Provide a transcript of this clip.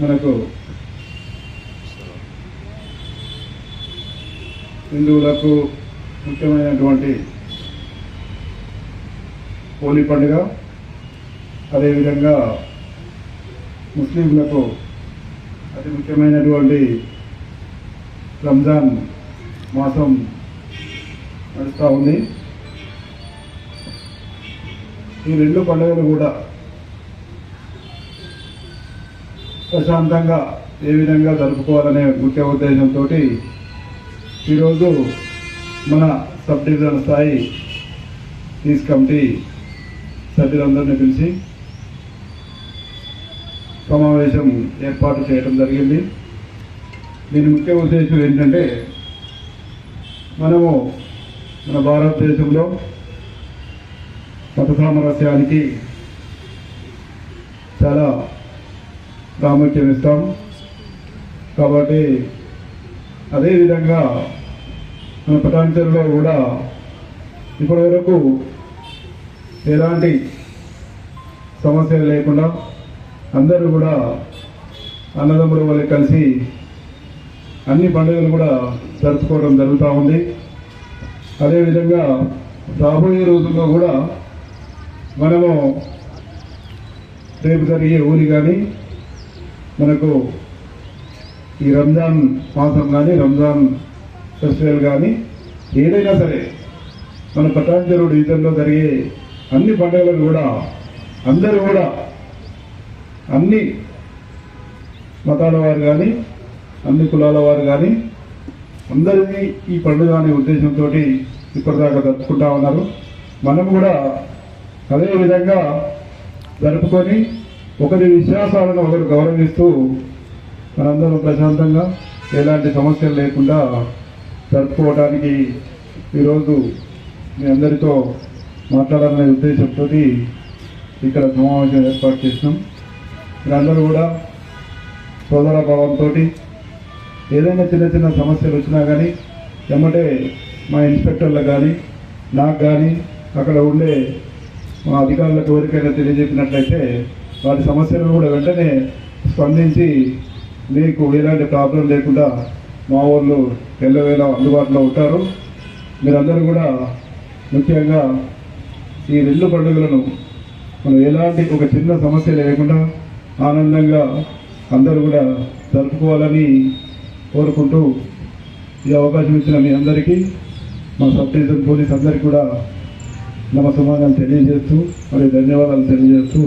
మనకు హిందువులకు ముఖ్యమైనటువంటి హోలీ పండుగ అదేవిధంగా ముస్లింలకు అతి ముఖ్యమైనటువంటి రంజాన్ మాసం నడుస్తూ ఉంది. ఈ రెండు పండుగలు కూడా ప్రశాంతంగా ఏ విధంగా జరుపుకోవాలనే ముఖ్య ఉద్దేశంతో ఈరోజు మన సబ్ డివిజన్ స్థాయి పీస్ కమిటీ సభ్యులందరినీ పిలిచి సమావేశం ఏర్పాటు చేయడం జరిగింది. దీని ముఖ్య ఉద్దేశం ఏంటంటే మనము మన భారతదేశంలో మత సామరస్యానికి చాలా ప్రాముఖ్యం ఇస్తాం. కాబట్టి అదేవిధంగా మన పటాంచరులో కూడా ఇప్పటి వరకు ఎలాంటి సమస్యలు లేకుండా అందరూ కూడా అన్నదమ్ముల వల్ల కలిసి అన్ని పండుగలు కూడా జరుపుకోవడం జరుగుతూ ఉంది. అదేవిధంగా రాబోయే రోజుల్లో కూడా మనము రేపు జరిగే ఊరి కానీ మనకు ఈ రంజాన్ మాసం కానీ రంజాన్ ఫెస్టివల్ కానీ ఏదైనా సరే మన పటాంజరు డివిజన్లో జరిగే అన్ని పండుగలను కూడా అందరూ కూడా అన్ని మతాల వారు కానీ అన్ని కులాల వారు కానీ అందరినీ ఈ పండుగ అనే ఉద్దేశంతో ఇప్పటిదాకా జరుపుకుంటా ఉన్నారు. మనం కూడా అదే విధంగా జరుపుకొని ఒకరి విశ్వాసాలను ఒకరు గౌరవిస్తూ మనందరం ప్రశాంతంగా ఎలాంటి సమస్యలు లేకుండా జరుపుకోవడానికి ఈరోజు మీ అందరితో మాట్లాడాలనే ఉద్దేశంతో ఇక్కడ సమావేశం ఏర్పాటు చేసినాం. మీరందరూ కూడా సోదర భావంతో ఏదైనా చిన్న చిన్న సమస్యలు వచ్చినా కానీ ఎమ్మటే మా ఇన్స్పెక్టర్లకు కానీ నాకు కానీ అక్కడ ఉండే మా అధికారులకు ఎవరికైనా తెలియజెప్పినట్లయితే వాటి సమస్యలను కూడా వెంటనే స్పందించి మీకు ఎలాంటి ప్రాబ్లం లేకుండా మా వాళ్ళు ఎల్లవేళ అందుబాటులో ఉంటారు. మీరందరూ కూడా ముఖ్యంగా ఈ రెండు పండుగలను మనం ఎలాంటి ఒక చిన్న సమస్య లేకుండా ఆనందంగా అందరూ కూడా జరుపుకోవాలని కోరుకుంటూ ఈ అవకాశం ఇచ్చిన మీ అందరికీ మా సబ్ డివిజన్ పోలీస్ అందరికీ కూడా నమ సమాధానం తెలియజేస్తూ మరియు ధన్యవాదాలు తెలియజేస్తూ